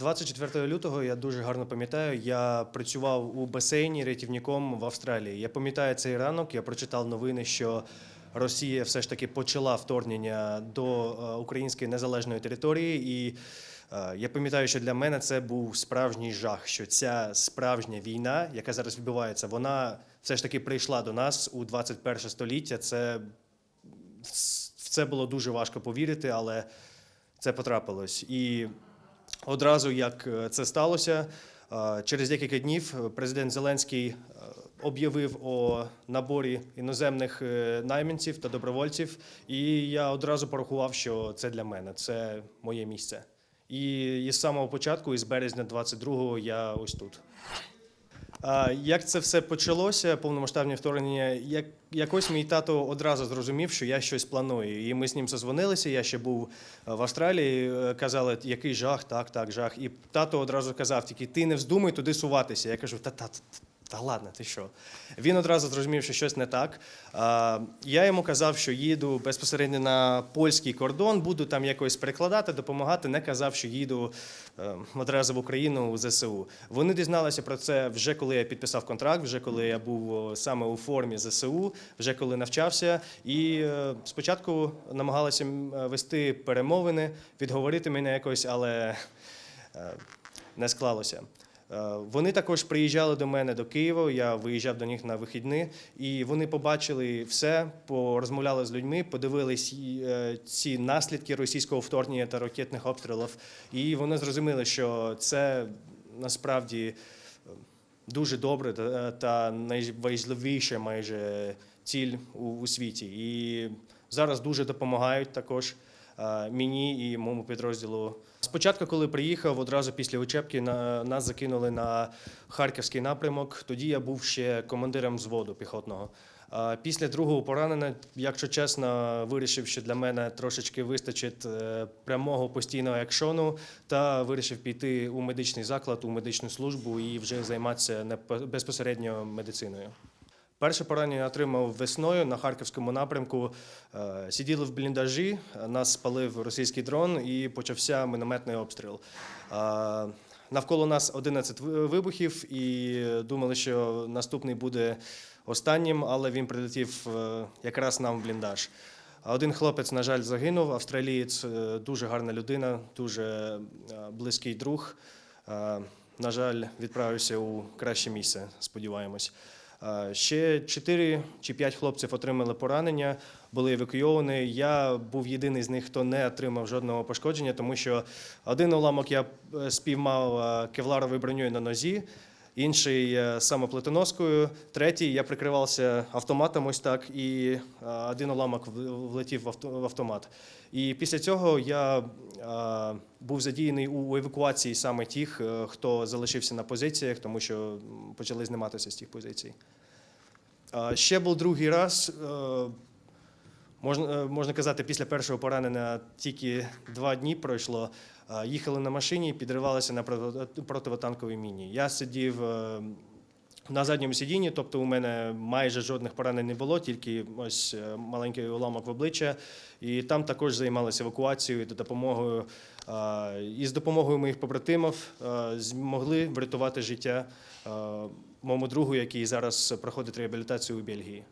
24 лютого я дуже гарно пам'ятаю. Я працював у басейні рятівником в Австралії. Я пам'ятаю цей ранок. Я прочитав новини, що Росія все ж таки почала вторгнення до е, української незалежної території. І е, я пам'ятаю, що для мене це був справжній жах, що ця справжня війна, яка зараз відбувається, вона все ж таки прийшла до нас у 21 століття. Це в це було дуже важко повірити, але це потрапилось. І одразу як е, це сталося, е, через декілька днів е, президент Зеленський об'явив о наборі іноземних найманців та добровольців. І я одразу порахував, що це для мене, це моє місце. І з самого початку, із березня 22-го, я ось тут. Як це все почалося, повномасштабне вторгнення? Як якось мій тато одразу зрозумів, що я щось планую. І ми з ним созвонилися. Я ще був е, в Австралії. е, Казали, який жах, так, так, жах. І тато одразу казав: тільки ти не вздумай туди суватися. Я кажу, та та. Та, ладно, ти що? Він одразу зрозумів, що щось не так. Я йому казав, що їду безпосередньо на польський кордон, буду там якось перекладати, допомагати. Не казав, що їду е, одразу в Україну у ЗСУ. Вони дізналися про це вже коли я підписав контракт, вже коли я був саме у формі ЗСУ, вже коли навчався. І е, спочатку намагалися е, вести перемовини, відговорити мене якось, але не склалося. Е, Вони також приїжджали до мене до Києва. Я виїжджав до них на вихідні, і вони побачили все, порозмовляли з людьми, подивились е, ці наслідки російського вторгнення та ракетних обстрілів. І вони зрозуміли, що це насправді е, дуже добре та, найважливіша майже ціль у, світі. І зараз дуже допомагають також мені і моєму підрозділу. Спочатку, коли приїхав, одразу після учебки на нас закинули на харківський напрямок. Тоді я був ще командиром взводу піхотного. Після другого поранення, якщо чесно, вирішив, що для мене трошечки вистачить е, прямого постійного екшону, та вирішив піти у медичний заклад, у медичну службу і вже займатися безпосередньо медициною. Перше поранення отримав весною на харківському напрямку. Е, Сиділи в бліндажі, нас спалив російський дрон і почався мінометний обстріл. Е, Навколо нас 11 вибухів, і думали, що наступний буде останнім, але він прилетів е, якраз нам в бліндаж. Один хлопець, на жаль, загинув. Австралієць е, дуже гарна людина, дуже е, близький друг. Е, На жаль, відправився у краще місце, сподіваємось. Е, Ще 4 чи 5 хлопців отримали поранення, були евакуйовані. Я був єдиний з них, хто не отримав жодного пошкодження, тому що один уламок я е, спіймав е, кевларовою броньою на нозі, інший е, самоплетоноскою, третій я прикривався автоматом ось так, і е, один уламок влетів в автомат. І після цього я е, був задіяний у евакуації саме тих, хто залишився на позиціях, тому що почали зніматися з тих позицій. Ще був другий раз. Можна, е, можна казати, після першого поранення тільки два дні пройшло. Е, Їхали на машині, підривалися на проти- противотанковій міні. Я сидів е, на задньому сидінні, тобто у мене майже жодних поранень не було, тільки ось маленький уламок в обличчя. І там також займалися евакуацією та допомогою. І з допомогою моїх побратимів змогли врятувати життя моєму другу, який зараз проходить реабілітацію у Бельгії.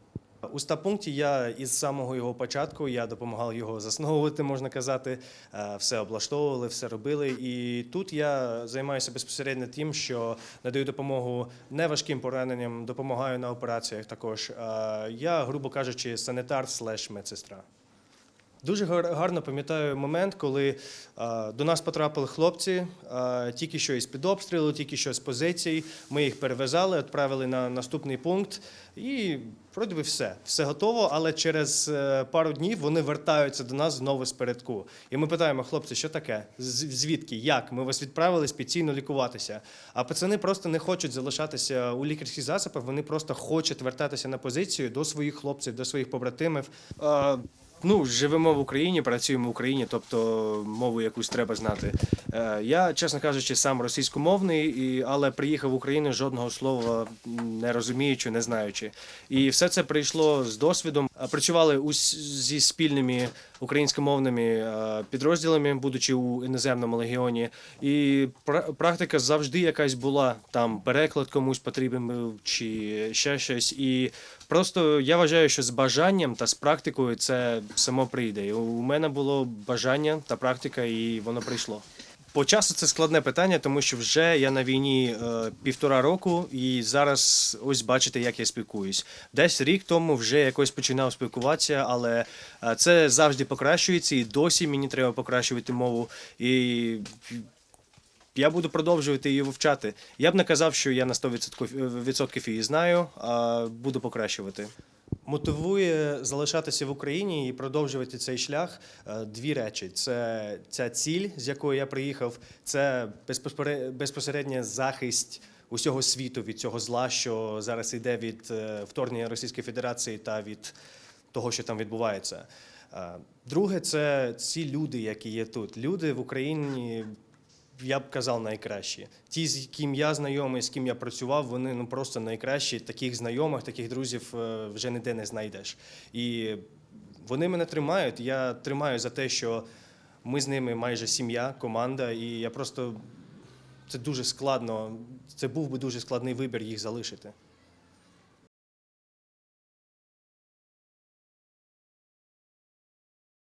У стаб-пункті я із самого його початку я допомагав його засновувати, можна казати. Е, Все облаштовували, все робили. І тут я займаюся безпосередньо тим, що надаю допомогу неважким пораненням, допомагаю на операціях також. Е, Я, грубо кажучи, санітар слеш медсестра. Дуже гар- гарно пам'ятаю момент, коли е, до нас потрапили хлопці, е, тільки що із під обстрілу, тільки що з позицій. Ми їх перев'язали, відправили на наступний пункт, і вроді би все, все готово. Але через е, пару днів вони вертаються до нас знову з передку. І ми питаємо, хлопці, що таке? Звідки? Як? Ми вас відправили спеційно лікуватися. А пацани просто не хочуть залишатися у лікарських засобах. Вони просто хочуть вертатися на позицію до своїх хлопців, до своїх побратимів. Ну, живемо в Україні, працюємо в Україні, тобто мову якусь треба знати. Е, Я, чесно кажучи, сам російськомовний, і, але приїхав в Україну жодного слова не розуміючи, не знаючи. І все це прийшло з досвідом. Працювали зі спільними українськомовними е, підрозділами, будучи у іноземному легіоні. І пра- практика завжди якась була. Там переклад комусь потрібен був чи ще щось. І просто я вважаю, що з бажанням та з практикою це само прийде. І у мене було бажання та практика, і воно прийшло. По часу це складне питання, тому що вже я на війні е, півтора року, і зараз ось бачите, як я спілкуюсь. Десь рік тому вже якось починав спілкуватися, але е, це завжди покращується, і досі мені треба покращувати мову. І я буду продовжувати її вивчати. Я б не казав, що я на 100% відсотків її знаю, а буду покращувати. Мотивує залишатися в Україні і продовжувати цей шлях е, дві речі: це ця ціль, з якої я приїхав, це безпосере- безпосередньо захист усього світу від цього зла, що зараз йде від е, вторгнення Російської Федерації та від того, що там відбувається. Е, Друге, це ці люди, які є тут. Люди в Україні я б казав, найкращі. Ті, з ким я знайомий, з ким я працював, вони ну просто найкращі. Таких знайомих, таких друзів е, вже ніде не знайдеш. І вони мене тримають. Я тримаю за те, що ми з ними майже сім'я, команда, і я просто це дуже складно. Це був би дуже складний вибір їх залишити.